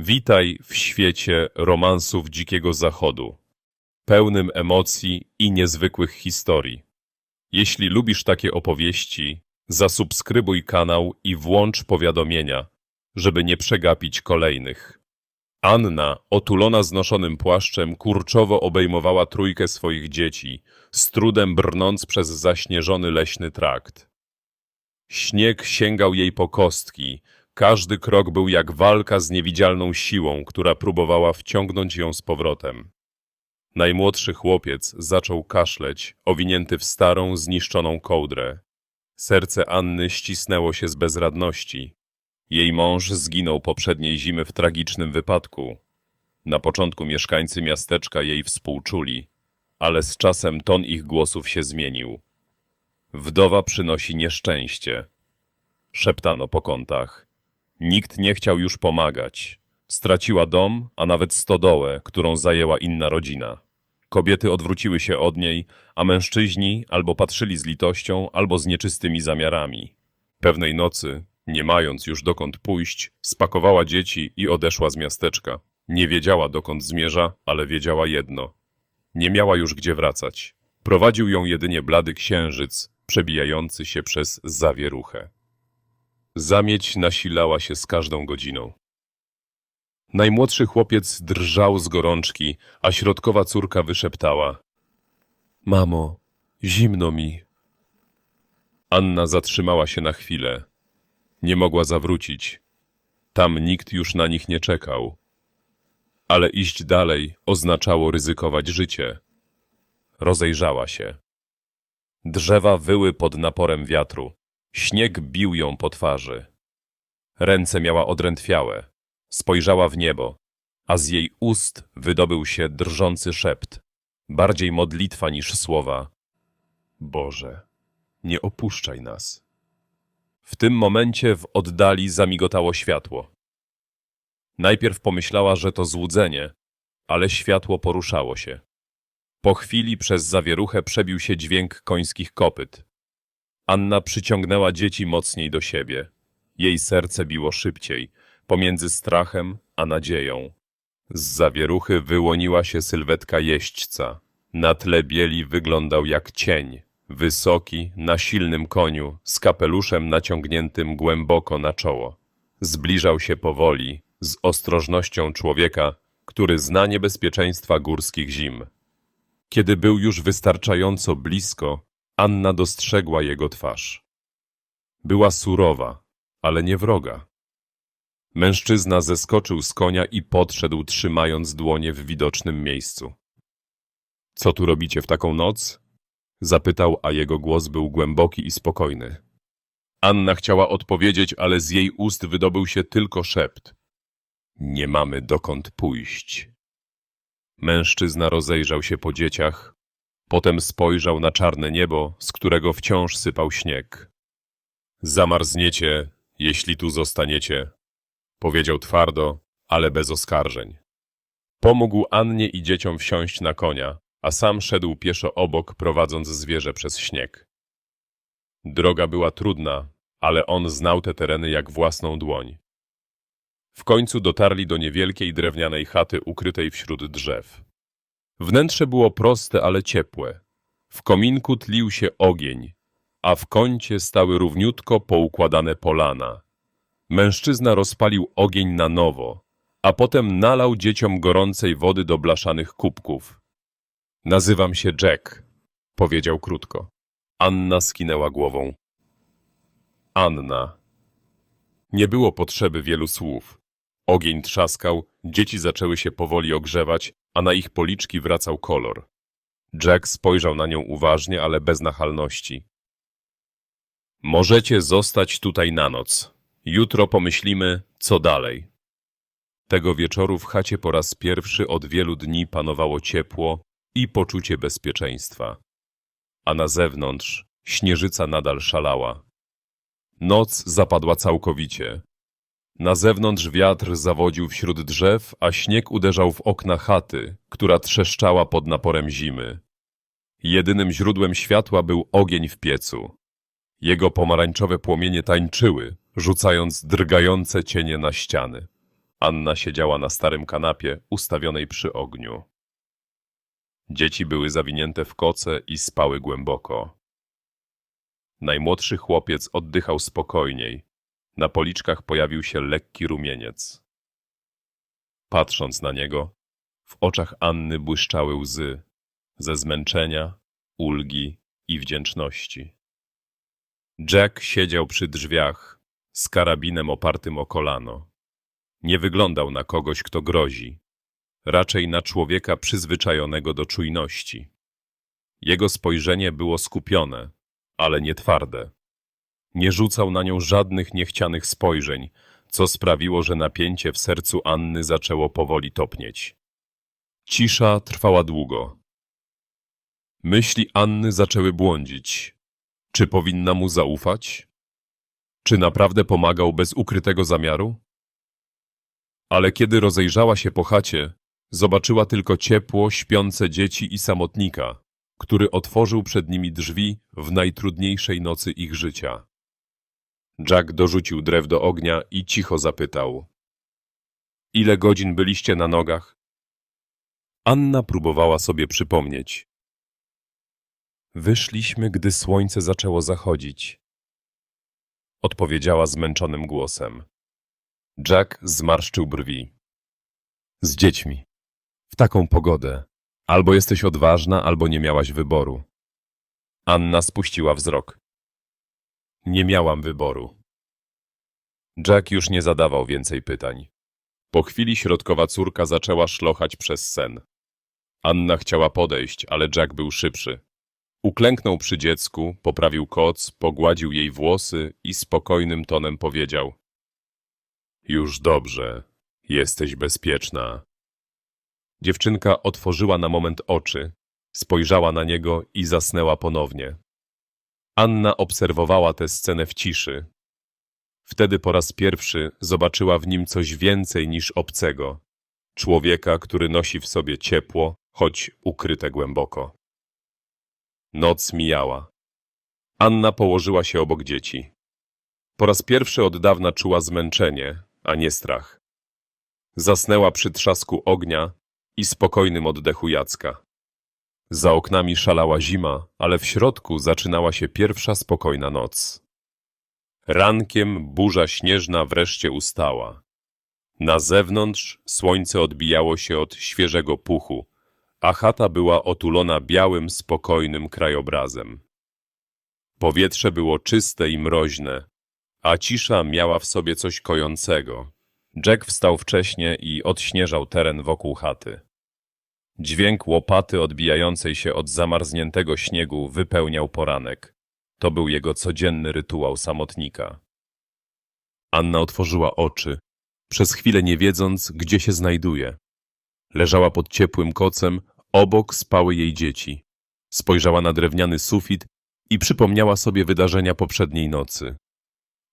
Witaj w świecie romansów Dzikiego Zachodu, pełnym emocji i niezwykłych historii. Jeśli lubisz takie opowieści, zasubskrybuj kanał i włącz powiadomienia, żeby nie przegapić kolejnych. Anna, otulona znoszonym płaszczem, kurczowo obejmowała trójkę swoich dzieci, z trudem brnąc przez zaśnieżony leśny trakt. Śnieg sięgał jej po kostki, każdy krok był jak walka z niewidzialną siłą, która próbowała wciągnąć ją z powrotem. Najmłodszy chłopiec zaczął kaszleć, owinięty w starą, zniszczoną kołdrę. Serce Anny ścisnęło się z bezradności. Jej mąż zginął poprzedniej zimy w tragicznym wypadku. Na początku mieszkańcy miasteczka jej współczuli, ale z czasem ton ich głosów się zmienił. Wdowa przynosi nieszczęście. Szeptano po kątach. Nikt nie chciał już pomagać. Straciła dom, a nawet stodołę, którą zajęła inna rodzina. Kobiety odwróciły się od niej, a mężczyźni albo patrzyli z litością, albo z nieczystymi zamiarami. Pewnej nocy, nie mając już dokąd pójść, spakowała dzieci i odeszła z miasteczka. Nie wiedziała dokąd zmierza, ale wiedziała jedno. Nie miała już gdzie wracać. Prowadził ją jedynie blady księżyc, przebijający się przez zawieruchę. Zamieć nasilała się z każdą godziną. Najmłodszy chłopiec drżał z gorączki, a środkowa córka wyszeptała. Mamo, zimno mi. Anna zatrzymała się na chwilę. Nie mogła zawrócić. Tam nikt już na nich nie czekał. Ale iść dalej oznaczało ryzykować życie. Rozejrzała się. Drzewa wyły pod naporem wiatru. Śnieg bił ją po twarzy. Ręce miała odrętwiałe. Spojrzała w niebo, a z jej ust wydobył się drżący szept, bardziej modlitwa niż słowa. Boże, nie opuszczaj nas. W tym momencie w oddali zamigotało światło. Najpierw pomyślała, że to złudzenie, ale światło poruszało się. Po chwili przez zawieruchę przebił się dźwięk końskich kopyt. Anna przyciągnęła dzieci mocniej do siebie. Jej serce biło szybciej, pomiędzy strachem a nadzieją. Z zawieruchy wyłoniła się sylwetka jeźdźca. Na tle bieli wyglądał jak cień, wysoki, na silnym koniu, z kapeluszem naciągniętym głęboko na czoło. Zbliżał się powoli, z ostrożnością człowieka, który zna niebezpieczeństwa górskich zim. Kiedy był już wystarczająco blisko, Anna dostrzegła jego twarz. Była surowa, ale nie wroga. Mężczyzna zeskoczył z konia i podszedł, trzymając dłonie w widocznym miejscu. Co tu robicie w taką noc? Zapytał, a jego głos był głęboki i spokojny. Anna chciała odpowiedzieć, ale z jej ust wydobył się tylko szept. Nie mamy dokąd pójść. Mężczyzna rozejrzał się po dzieciach, potem spojrzał na czarne niebo, z którego wciąż sypał śnieg. Zamarzniecie, jeśli tu zostaniecie, powiedział twardo, ale bez oskarżeń. Pomógł Annie i dzieciom wsiąść na konia, a sam szedł pieszo obok, prowadząc zwierzę przez śnieg. Droga była trudna, ale on znał te tereny jak własną dłoń. W końcu dotarli do niewielkiej drewnianej chaty ukrytej wśród drzew. Wnętrze było proste, ale ciepłe. W kominku tlił się ogień, a w kącie stały równiutko poukładane polana. Mężczyzna rozpalił ogień na nowo, a potem nalał dzieciom gorącej wody do blaszanych kubków. Nazywam się Jack, powiedział krótko. Anna skinęła głową. Anna. Nie było potrzeby wielu słów. Ogień trzaskał, dzieci zaczęły się powoli ogrzewać, a na ich policzki wracał kolor. Jack spojrzał na nią uważnie, ale bez nachalności. Możecie zostać tutaj na noc. Jutro pomyślimy, co dalej. Tego wieczoru w chacie po raz pierwszy od wielu dni panowało ciepło i poczucie bezpieczeństwa. A na zewnątrz śnieżyca nadal szalała. Noc zapadła całkowicie. Na zewnątrz wiatr zawodził wśród drzew, a śnieg uderzał w okna chaty, która trzeszczała pod naporem zimy. Jedynym źródłem światła był ogień w piecu. Jego pomarańczowe płomienie tańczyły, rzucając drgające cienie na ściany. Anna siedziała na starym kanapie ustawionej przy ogniu. Dzieci były zawinięte w koce i spały głęboko. Najmłodszy chłopiec oddychał spokojniej. Na policzkach pojawił się lekki rumieniec. Patrząc na niego, w oczach Anny błyszczały łzy ze zmęczenia, ulgi i wdzięczności. Jack siedział przy drzwiach z karabinem opartym o kolano. Nie wyglądał na kogoś, kto grozi, raczej na człowieka przyzwyczajonego do czujności. Jego spojrzenie było skupione, ale nie twarde. Nie rzucał na nią żadnych niechcianych spojrzeń, co sprawiło, że napięcie w sercu Anny zaczęło powoli topnieć. Cisza trwała długo. Myśli Anny zaczęły błądzić. Czy powinna mu zaufać? Czy naprawdę pomagał bez ukrytego zamiaru? Ale kiedy rozejrzała się po chacie, zobaczyła tylko ciepło, śpiące dzieci i samotnika, który otworzył przed nimi drzwi w najtrudniejszej nocy ich życia. Jack dorzucił drew do ognia i cicho zapytał. Ile godzin byliście na nogach? Anna próbowała sobie przypomnieć. Wyszliśmy, gdy słońce zaczęło zachodzić. Odpowiedziała zmęczonym głosem. Jack zmarszczył brwi. Z dziećmi. W taką pogodę. Albo jesteś odważna, albo nie miałaś wyboru. Anna spuściła wzrok. Nie miałam wyboru. Jack już nie zadawał więcej pytań. Po chwili środkowa córka zaczęła szlochać przez sen. Anna chciała podejść, ale Jack był szybszy. Uklęknął przy dziecku, poprawił koc, pogładził jej włosy i spokojnym tonem powiedział: Już dobrze, jesteś bezpieczna. Dziewczynka otworzyła na moment oczy, spojrzała na niego i zasnęła ponownie. Anna obserwowała tę scenę w ciszy. Wtedy po raz pierwszy zobaczyła w nim coś więcej niż obcego. Człowieka, który nosi w sobie ciepło, choć ukryte głęboko. Noc mijała. Anna położyła się obok dzieci. Po raz pierwszy od dawna czuła zmęczenie, a nie strach. Zasnęła przy trzasku ognia i spokojnym oddechu Jacka. Za oknami szalała zima, ale w środku zaczynała się pierwsza spokojna noc. Rankiem burza śnieżna wreszcie ustała. Na zewnątrz słońce odbijało się od świeżego puchu, a chata była otulona białym, spokojnym krajobrazem. Powietrze było czyste i mroźne, a cisza miała w sobie coś kojącego. Jack wstał wcześnie i odśnieżał teren wokół chaty. Dźwięk łopaty odbijającej się od zamarzniętego śniegu wypełniał poranek. To był jego codzienny rytuał samotnika. Anna otworzyła oczy, przez chwilę nie wiedząc, gdzie się znajduje. Leżała pod ciepłym kocem, obok spały jej dzieci. Spojrzała na drewniany sufit i przypomniała sobie wydarzenia poprzedniej nocy.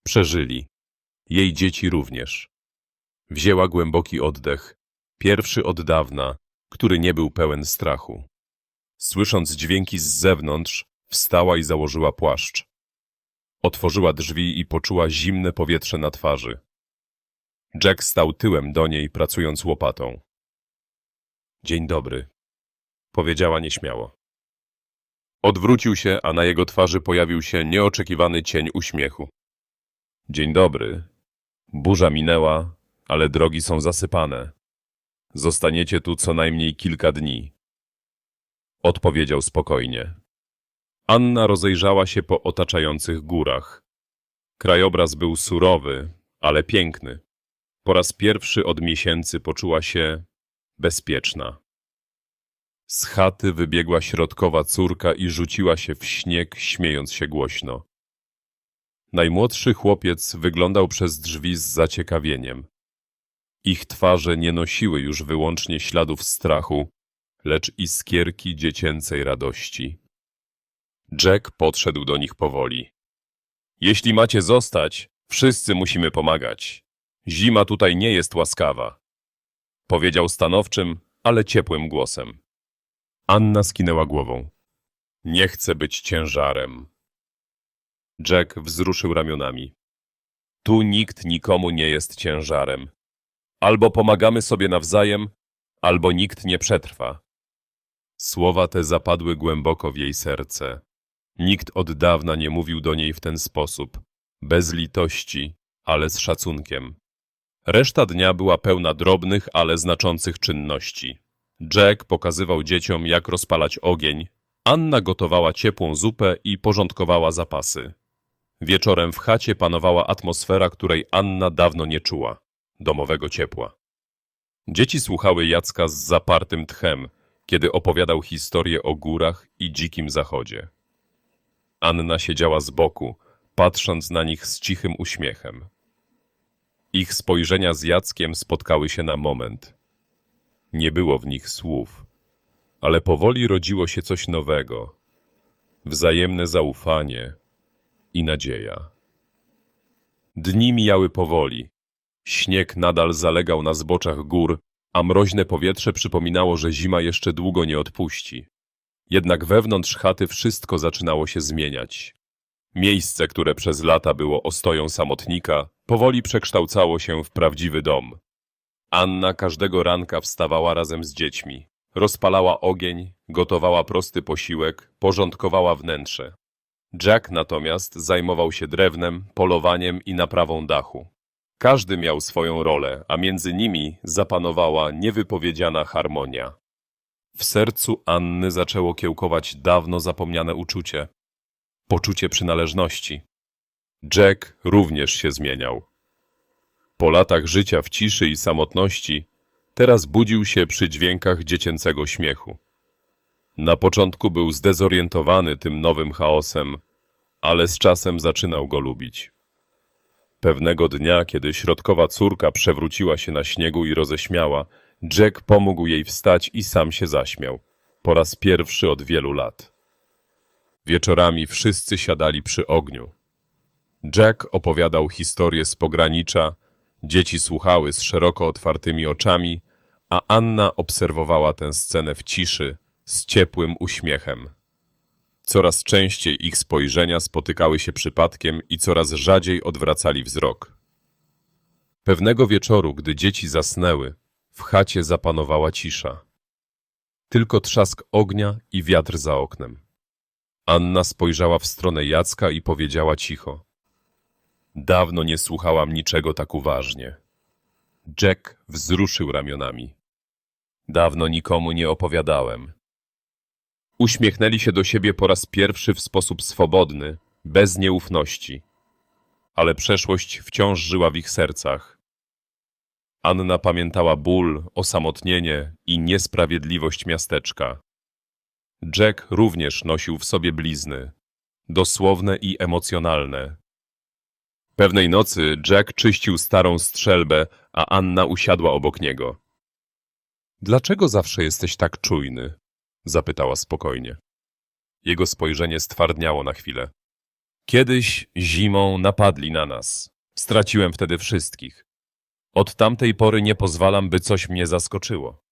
Przeżyli. Jej dzieci również. Wzięła głęboki oddech, pierwszy od dawna, który nie był pełen strachu. Słysząc dźwięki z zewnątrz, wstała i założyła płaszcz. Otworzyła drzwi i poczuła zimne powietrze na twarzy. Jack stał tyłem do niej, pracując łopatą. Dzień dobry, powiedziała nieśmiało. Odwrócił się, a na jego twarzy pojawił się nieoczekiwany cień uśmiechu. Dzień dobry. Burza minęła, ale drogi są zasypane. Zostaniecie tu co najmniej kilka dni. Odpowiedział spokojnie. Anna rozejrzała się po otaczających górach. Krajobraz był surowy, ale piękny. Po raz pierwszy od miesięcy poczuła się bezpieczna. Z chaty wybiegła środkowa córka i rzuciła się w śnieg, śmiejąc się głośno. Najmłodszy chłopiec wyglądał przez drzwi z zaciekawieniem. Ich twarze nie nosiły już wyłącznie śladów strachu, lecz iskierki dziecięcej radości. Jack podszedł do nich powoli. Jeśli macie zostać, wszyscy musimy pomagać. Zima tutaj nie jest łaskawa. Powiedział stanowczym, ale ciepłym głosem. Anna skinęła głową. Nie chcę być ciężarem. Jack wzruszył ramionami. Tu nikt nikomu nie jest ciężarem. Albo pomagamy sobie nawzajem, albo nikt nie przetrwa. Słowa te zapadły głęboko w jej serce. Nikt od dawna nie mówił do niej w ten sposób, bez litości, ale z szacunkiem. Reszta dnia była pełna drobnych, ale znaczących czynności. Jack pokazywał dzieciom, jak rozpalać ogień, Anna gotowała ciepłą zupę i porządkowała zapasy. Wieczorem w chacie panowała atmosfera, której Anna dawno nie czuła domowego ciepła. Dzieci słuchały Jacka z zapartym tchem, kiedy opowiadał historię o górach i dzikim zachodzie. Anna siedziała z boku, patrząc na nich z cichym uśmiechem. Ich spojrzenia z Jackiem spotkały się na moment. Nie było w nich słów, ale powoli rodziło się coś nowego. Wzajemne zaufanie i nadzieja. Dni mijały powoli. Śnieg nadal zalegał na zboczach gór, a mroźne powietrze przypominało, że zima jeszcze długo nie odpuści. Jednak wewnątrz chaty wszystko zaczynało się zmieniać. Miejsce, które przez lata było ostoją samotnika, powoli przekształcało się w prawdziwy dom. Anna każdego ranka wstawała razem z dziećmi. Rozpalała ogień, gotowała prosty posiłek, porządkowała wnętrze. Jack natomiast zajmował się drewnem, polowaniem i naprawą dachu. Każdy miał swoją rolę, a między nimi zapanowała niewypowiedziana harmonia. W sercu Anny zaczęło kiełkować dawno zapomniane uczucie poczucie przynależności. Jack również się zmieniał. Po latach życia w ciszy i samotności, teraz budził się przy dźwiękach dziecięcego śmiechu. Na początku był zdezorientowany tym nowym chaosem, ale z czasem zaczynał go lubić. Pewnego dnia, kiedy środkowa córka przewróciła się na śniegu i roześmiała, Jack pomógł jej wstać i sam się zaśmiał. Po raz pierwszy od wielu lat. Wieczorami wszyscy siadali przy ogniu. Jack opowiadał historię z pogranicza, dzieci słuchały z szeroko otwartymi oczami, a Anna obserwowała tę scenę w ciszy, z ciepłym uśmiechem. Coraz częściej ich spojrzenia spotykały się przypadkiem i coraz rzadziej odwracali wzrok. Pewnego wieczoru, gdy dzieci zasnęły, w chacie zapanowała cisza. Tylko trzask ognia i wiatr za oknem. Anna spojrzała w stronę Jacka i powiedziała cicho. Dawno nie słuchałam niczego tak uważnie. Jack wzruszył ramionami. Dawno nikomu nie opowiadałem. Uśmiechnęli się do siebie po raz pierwszy w sposób swobodny, bez nieufności. Ale przeszłość wciąż żyła w ich sercach. Anna pamiętała ból, osamotnienie i niesprawiedliwość miasteczka. Jack również nosił w sobie blizny, dosłowne i emocjonalne. Pewnej nocy Jack czyścił starą strzelbę, a Anna usiadła obok niego. Dlaczego zawsze jesteś tak czujny? Zapytała spokojnie. Jego spojrzenie stwardniało na chwilę. Kiedyś zimą napadli na nas. Straciłem wtedy wszystkich. Od tamtej pory nie pozwalam, by coś mnie zaskoczyło.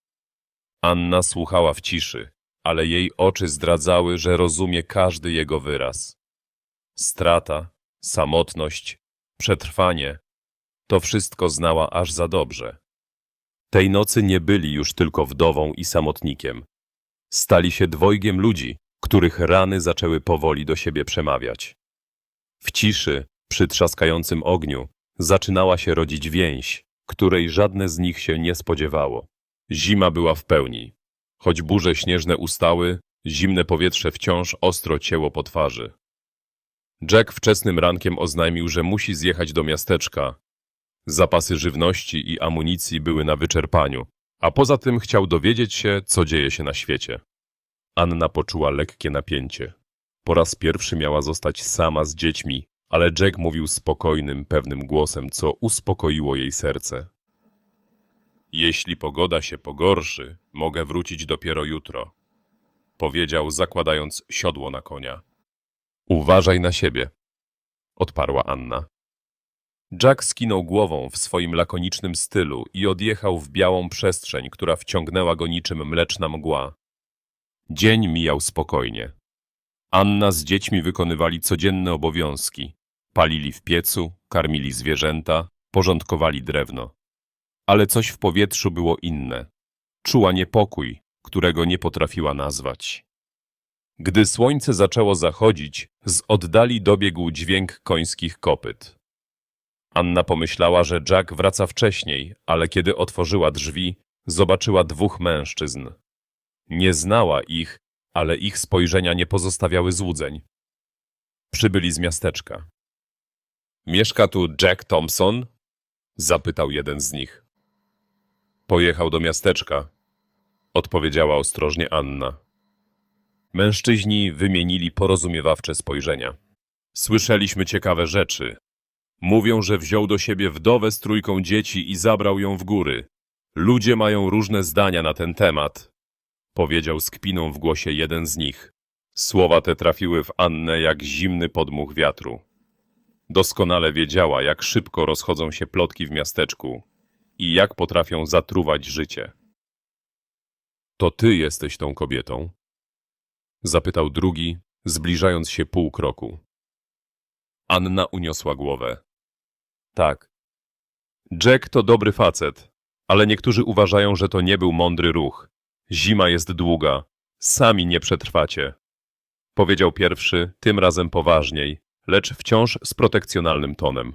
Anna słuchała w ciszy, ale jej oczy zdradzały, że rozumie każdy jego wyraz. Strata, samotność, przetrwanie to wszystko znała aż za dobrze. Tej nocy nie byli już tylko wdową i samotnikiem. Stali się dwojgiem ludzi, których rany zaczęły powoli do siebie przemawiać. W ciszy, przy trzaskającym ogniu, zaczynała się rodzić więź, której żadne z nich się nie spodziewało. Zima była w pełni. Choć burze śnieżne ustały, zimne powietrze wciąż ostro cięło po twarzy. Jack wczesnym rankiem oznajmił, że musi zjechać do miasteczka. Zapasy żywności i amunicji były na wyczerpaniu, a poza tym chciał dowiedzieć się, co dzieje się na świecie. Anna poczuła lekkie napięcie. Po raz pierwszy miała zostać sama z dziećmi, ale Jack mówił spokojnym, pewnym głosem, co uspokoiło jej serce. Jeśli pogoda się pogorszy, mogę wrócić dopiero jutro, powiedział, zakładając siodło na konia. Uważaj na siebie, odparła Anna. Jack skinął głową w swoim lakonicznym stylu i odjechał w białą przestrzeń, która wciągnęła go niczym mleczna mgła. Dzień mijał spokojnie. Anna z dziećmi wykonywali codzienne obowiązki. Palili w piecu, karmili zwierzęta, porządkowali drewno. ale coś w powietrzu było inne. Czuła niepokój, którego nie potrafiła nazwać. Gdy słońce zaczęło zachodzić, z oddali dobiegł dźwięk końskich kopyt. Anna pomyślała, że Jack wraca wcześniej, ale kiedy otworzyła drzwi, zobaczyła dwóch mężczyzn. Nie znała ich, ale ich spojrzenia nie pozostawiały złudzeń. Przybyli z miasteczka. Mieszka tu Jack Thompson? Zapytał jeden z nich. Pojechał do miasteczka, odpowiedziała ostrożnie Anna. Mężczyźni wymienili porozumiewawcze spojrzenia. Słyszeliśmy ciekawe rzeczy. Mówią, że wziął do siebie wdowę z trójką dzieci i zabrał ją w góry. Ludzie mają różne zdania na ten temat, powiedział z kpiną w głosie jeden z nich. Słowa te trafiły w Annę jak zimny podmuch wiatru. Doskonale wiedziała, jak szybko rozchodzą się plotki w miasteczku i jak potrafią zatruwać życie. To ty jesteś tą kobietą? Zapytał drugi, zbliżając się pół kroku. Anna uniosła głowę. Tak. Jack to dobry facet, ale niektórzy uważają, że to nie był mądry ruch. Zima jest długa. Sami nie przetrwacie. Powiedział pierwszy, tym razem poważniej, lecz wciąż z protekcjonalnym tonem.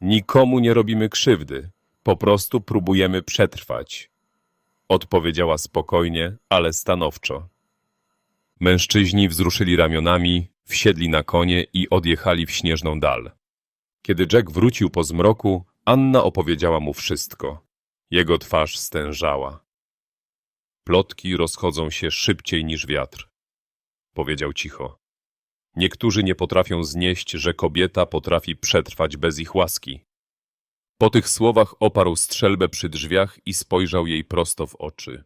Nikomu nie robimy krzywdy. Po prostu próbujemy przetrwać. Odpowiedziała spokojnie, ale stanowczo. Mężczyźni wzruszyli ramionami, wsiedli na konie i odjechali w śnieżną dal. Kiedy Jack wrócił po zmroku, Anna opowiedziała mu wszystko. Jego twarz stężała. Plotki rozchodzą się szybciej niż wiatr, powiedział cicho. Niektórzy nie potrafią znieść, że kobieta potrafi przetrwać bez ich łaski. Po tych słowach oparł strzelbę przy drzwiach i spojrzał jej prosto w oczy.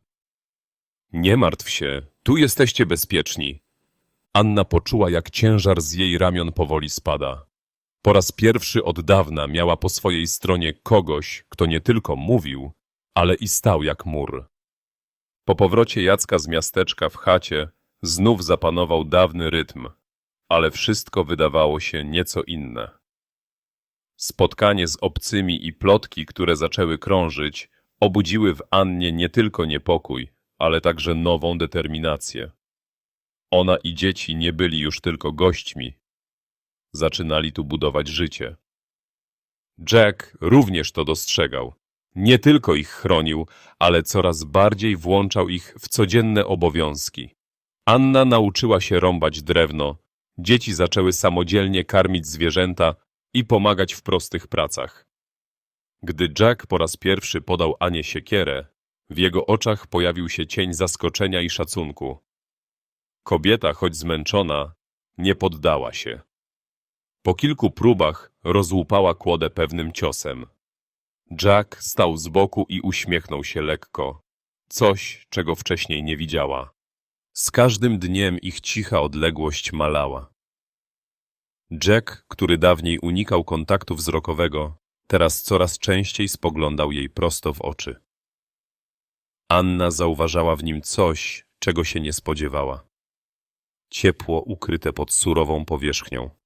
Nie martw się, tu jesteście bezpieczni. Anna poczuła, jak ciężar z jej ramion powoli spada. Po raz pierwszy od dawna miała po swojej stronie kogoś, kto nie tylko mówił, ale i stał jak mur. Po powrocie Jacka z miasteczka w chacie znów zapanował dawny rytm, ale wszystko wydawało się nieco inne. Spotkanie z obcymi i plotki, które zaczęły krążyć, obudziły w Annie nie tylko niepokój, ale także nową determinację. Ona i dzieci nie byli już tylko gośćmi. Zaczynali tu budować życie. Jack również to dostrzegał. Nie tylko ich chronił, ale coraz bardziej włączał ich w codzienne obowiązki. Anna nauczyła się rąbać drewno, dzieci zaczęły samodzielnie karmić zwierzęta i pomagać w prostych pracach. Gdy Jack po raz pierwszy podał Anie siekierę, w jego oczach pojawił się cień zaskoczenia i szacunku. Kobieta, choć zmęczona, nie poddała się. Po kilku próbach rozłupała kłodę pewnym ciosem. Jack stał z boku i uśmiechnął się lekko. Coś, czego wcześniej nie widziała. Z każdym dniem ich cicha odległość malała. Jack, który dawniej unikał kontaktu wzrokowego, teraz coraz częściej spoglądał jej prosto w oczy. Anna zauważała w nim coś, czego się nie spodziewała. Ciepło ukryte pod surową powierzchnią.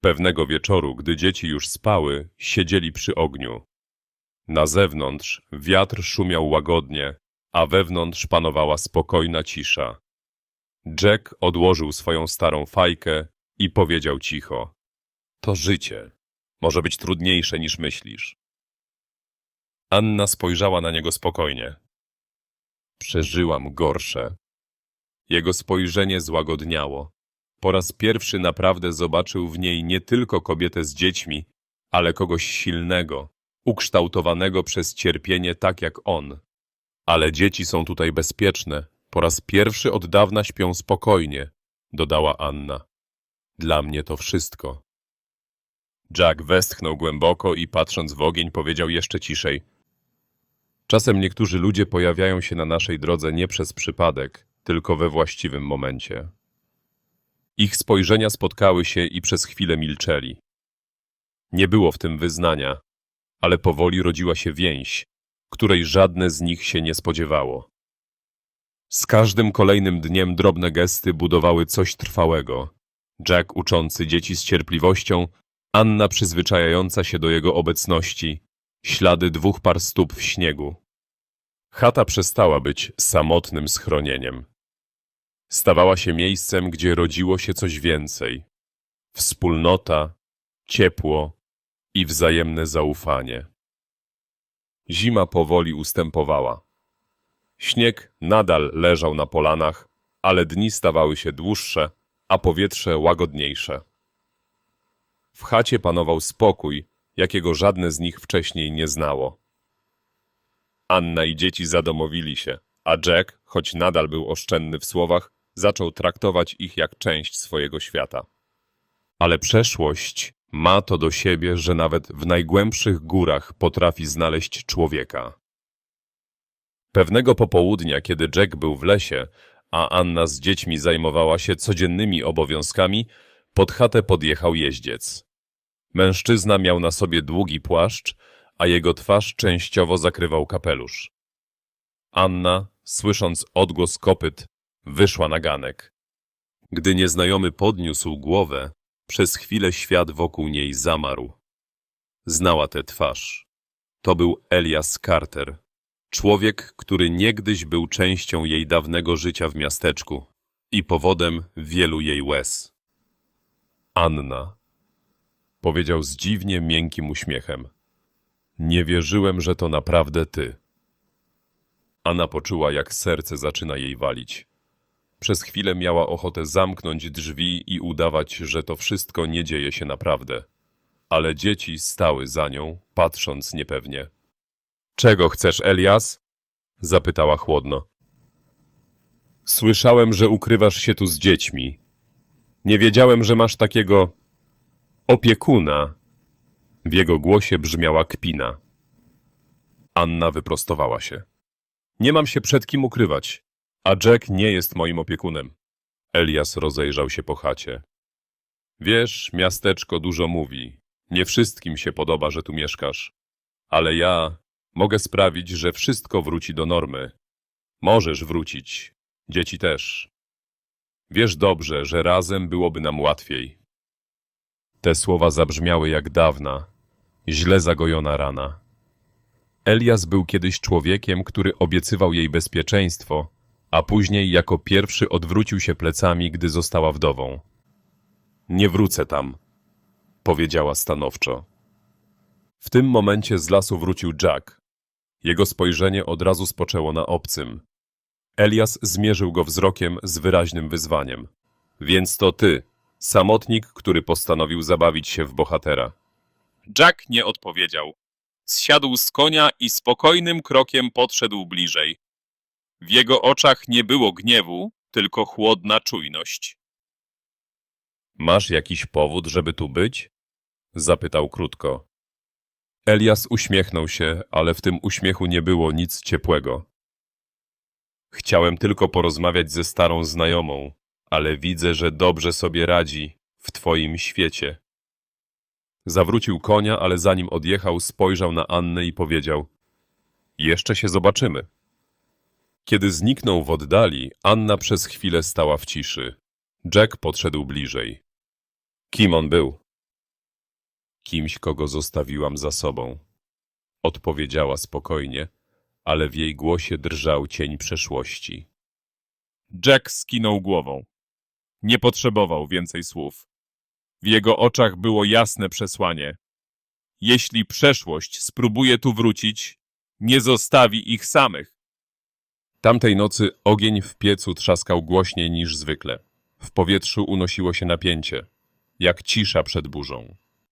Pewnego wieczoru, gdy dzieci już spały, siedzieli przy ogniu. Na zewnątrz wiatr szumiał łagodnie, a wewnątrz panowała spokojna cisza. Jack odłożył swoją starą fajkę i powiedział cicho. To życie. Może być trudniejsze niż myślisz. Anna spojrzała na niego spokojnie. Przeżyłam gorsze. Jego spojrzenie złagodniało. Po raz pierwszy naprawdę zobaczył w niej nie tylko kobietę z dziećmi, ale kogoś silnego, ukształtowanego przez cierpienie tak jak on. Ale dzieci są tutaj bezpieczne. Po raz pierwszy od dawna śpią spokojnie, dodała Anna. Dla mnie to wszystko. Jack westchnął głęboko i patrząc w ogień powiedział jeszcze ciszej. Czasem niektórzy ludzie pojawiają się na naszej drodze nie przez przypadek, tylko we właściwym momencie. Ich spojrzenia spotkały się i przez chwilę milczeli. Nie było w tym wyznania, ale powoli rodziła się więź, której żadne z nich się nie spodziewało. Z każdym kolejnym dniem drobne gesty budowały coś trwałego. Jack uczący dzieci z cierpliwością, Anna przyzwyczajająca się do jego obecności, ślady dwóch par stóp w śniegu. Chata przestała być samotnym schronieniem. Stawała się miejscem, gdzie rodziło się coś więcej. Wspólnota, ciepło i wzajemne zaufanie. Zima powoli ustępowała. Śnieg nadal leżał na polanach, ale dni stawały się dłuższe, a powietrze łagodniejsze. W chacie panował spokój, jakiego żadne z nich wcześniej nie znało. Anna i dzieci zadomowili się, a Jack, choć nadal był oszczędny w słowach, zaczął traktować ich jak część swojego świata. Ale przeszłość ma to do siebie, że nawet w najgłębszych górach potrafi znaleźć człowieka. Pewnego popołudnia, kiedy Jack był w lesie, a Anna z dziećmi zajmowała się codziennymi obowiązkami, pod chatę podjechał jeździec. Mężczyzna miał na sobie długi płaszcz, a jego twarz częściowo zakrywał kapelusz. Anna, słysząc odgłos kopyt, wyszła na ganek. Gdy nieznajomy podniósł głowę, przez chwilę świat wokół niej zamarł. Znała tę twarz. To był Elias Carter, człowiek, który niegdyś był częścią jej dawnego życia w miasteczku i powodem wielu jej łez. Anna, powiedział z dziwnie miękkim uśmiechem. Nie wierzyłem, że to naprawdę ty. Anna poczuła, jak serce zaczyna jej walić. Przez chwilę miała ochotę zamknąć drzwi i udawać, że to wszystko nie dzieje się naprawdę. Ale dzieci stały za nią, patrząc niepewnie. Czego chcesz, Elias? zapytała chłodno. Słyszałem, że ukrywasz się tu z dziećmi. Nie wiedziałem, że masz takiego opiekuna. W jego głosie brzmiała kpina. Anna wyprostowała się. Nie mam się przed kim ukrywać, a Jack nie jest moim opiekunem. Elias rozejrzał się po chacie. Wiesz, miasteczko dużo mówi. Nie wszystkim się podoba, że tu mieszkasz. Ale ja mogę sprawić, że wszystko wróci do normy. Możesz wrócić. Dzieci też. Wiesz dobrze, że razem byłoby nam łatwiej. Te słowa zabrzmiały jak dawna, źle zagojona rana. Elias był kiedyś człowiekiem, który obiecywał jej bezpieczeństwo, a później jako pierwszy odwrócił się plecami, gdy została wdową. Nie wrócę tam, powiedziała stanowczo. W tym momencie z lasu wrócił Jack. Jego spojrzenie od razu spoczęło na obcym. Elias zmierzył go wzrokiem z wyraźnym wyzwaniem. Więc to ty, samotnik, który postanowił zabawić się w bohatera. Jack nie odpowiedział. Zsiadł z konia i spokojnym krokiem podszedł bliżej. W jego oczach nie było gniewu, tylko chłodna czujność. Masz jakiś powód, żeby tu być? Zapytał krótko. Elias uśmiechnął się, ale w tym uśmiechu nie było nic ciepłego. Chciałem tylko porozmawiać ze starą znajomą, ale widzę, że dobrze sobie radzi w twoim świecie. Zawrócił konia, ale zanim odjechał, spojrzał na Annę i powiedział: Jeszcze się zobaczymy. Kiedy zniknął w oddali, Anna przez chwilę stała w ciszy. Jack podszedł bliżej. Kim on był? Kimś, kogo zostawiłam za sobą. Odpowiedziała spokojnie, ale w jej głosie drżał cień przeszłości. Jack skinął głową. Nie potrzebował więcej słów. W jego oczach było jasne przesłanie. Jeśli przeszłość spróbuje tu wrócić, nie zostawi ich samych. Tamtej nocy ogień w piecu trzaskał głośniej niż zwykle. W powietrzu unosiło się napięcie, jak cisza przed burzą.